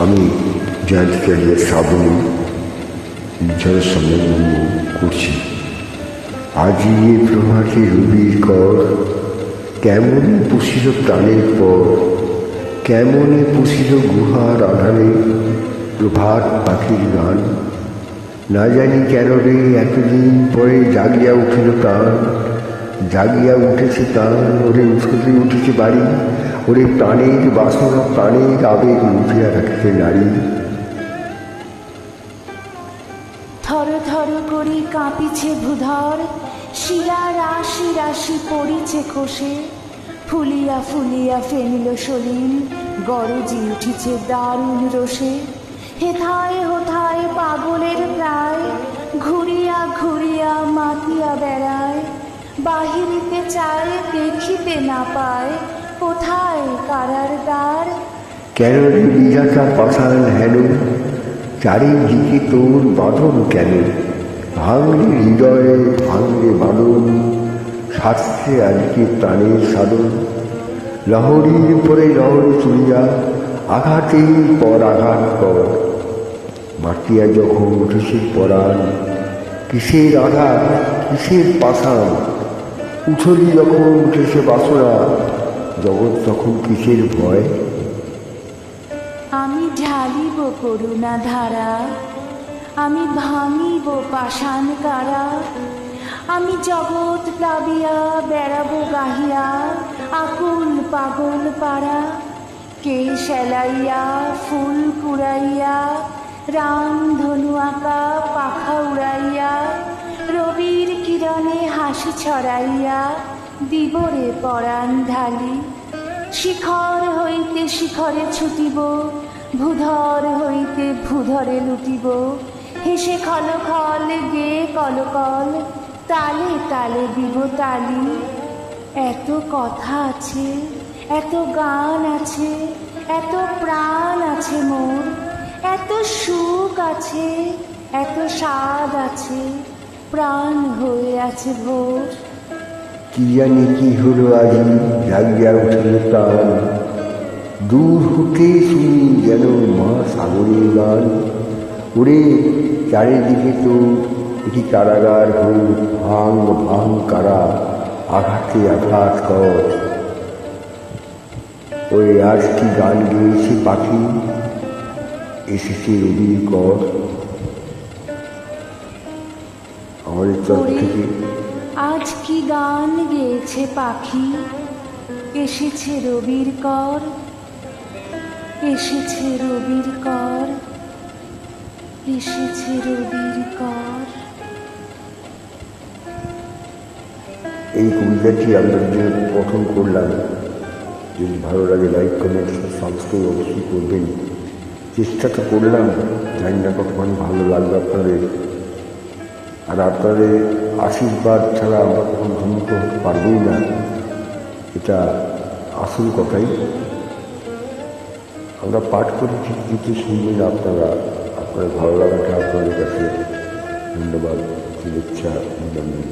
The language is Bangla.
আমি জয়ন্ত ক্যারিয়ার শ্রাবণী সঙ্গে সম্বন্ধ করছি। আজি এ প্রভাতে রুবির কর, কেমন পুষিল প্রাণের পর, কেমনে পুষিল গুহার আধারে প্রভাত পাখির গান? না জানি কেন রে এতদিন পরে জাগিয়া উঠিল প্রাণ। জাগিয়া উঠেছে প্রাণ ওরে উঠতে উঠেছে বাড়ি। ওরে প্রাণের বাসনা, প্রাণের আবেগ লুটিয়া রাখতে নারী। থর থর করি কাঁপিছে শিরা রাশি রাশি পড়িছে খসে। ফুলিয়া ফুলিয়া ফেনিল সলিল, গরজি উঠিছে দারুণ রোষে। হেথায় হোথায় পাগলের প্রায়, ঘুরিয়া ঘুরিয়া মাতিয়া বেড়ায়। বাহিরিতে চায়, দেখিতে না পায়। কোথায় কারার দ্বার? কেন রে বিধাতা পাশান হেন? চারিদিকে তোর বাঁধন কেন? ভাঙলে হৃদয়ে, ভাঙলে বাঁধন। শাস্ত্রে আজকে প্রাণের সাধন। লহরীর পরে লহরী চুলিয়া, আঘাতের পর আঘাত কর। মাটিয়া যখন উঠেছে পরাণ, কিসের আঘাত, কিসের পাশান উঠলি যখন উঠেছে বাসনা, জগৎ তখন কিসের ভয়? আমি ঢালিব করুণা ধারা আমি ভাঙিব পাষাণ কারা আমি জগৎ প্লাবিয়া বেড়াবো গাহিয়া, আকুল পাগল পাড়া। কে সেলাইয়া ফুল কুড়াইয়া, রাম ধনু আঁকা পাখা হাসি ছড়াইয়া দিবরে পরাণ ঢালি। শিখর হইতে শিখরে ছুটিব, ভূধর হইতে ভূধরে লুটিব। হেসে খল খল গে কল কল, তালে তালে দিব তালি। এত কথা আছে, এত গান আছে, এত প্রাণ আছে মোর। এত সুখ আছে, এত স্বাদ আছে। প্রাণ হয়ে আছে ভোর। কি জানি কি হলো আজি জাগিয়া উঠিল প্রাণ দূর হতে শুনি যেন মা সাগরের গান। ওরে, চারিদিকে তো এটি কারাগার হল ভাঙ ভাঙ কারা, আঘাতে আঘাত কর। ওই আজ কি গান গেয়েছে পাখি? এসেছে রবির কর। আমাদের থেকে। আজ কি গান গেয়েছে পাখি? এসেছে রবির কর এসেছে রবির কর এসেছে রবির কর। এই কবিতাটি আপনার জন্য পঠন করলাম যদি ভালো লাগে লাইক কমেন্ট সাবস্ক্রাইব অবশ্যই করবেন। চেষ্টা তো করলাম জানি না কতক্ষণ ভালো লাগবে আপনাদের। আর আপনাদের আশীর্বাদ ছাড়া আমরা কখন ধন্যত হতে পারবই না। এটা আসল কথাই। আমরা পাঠ করি ঠিক কিছু শুনবেন আপনারা। আপনার ভালো লাগাটা আপনাদের কাছে ধন্যবাদ, শুভেচ্ছা, অভিনন্দন।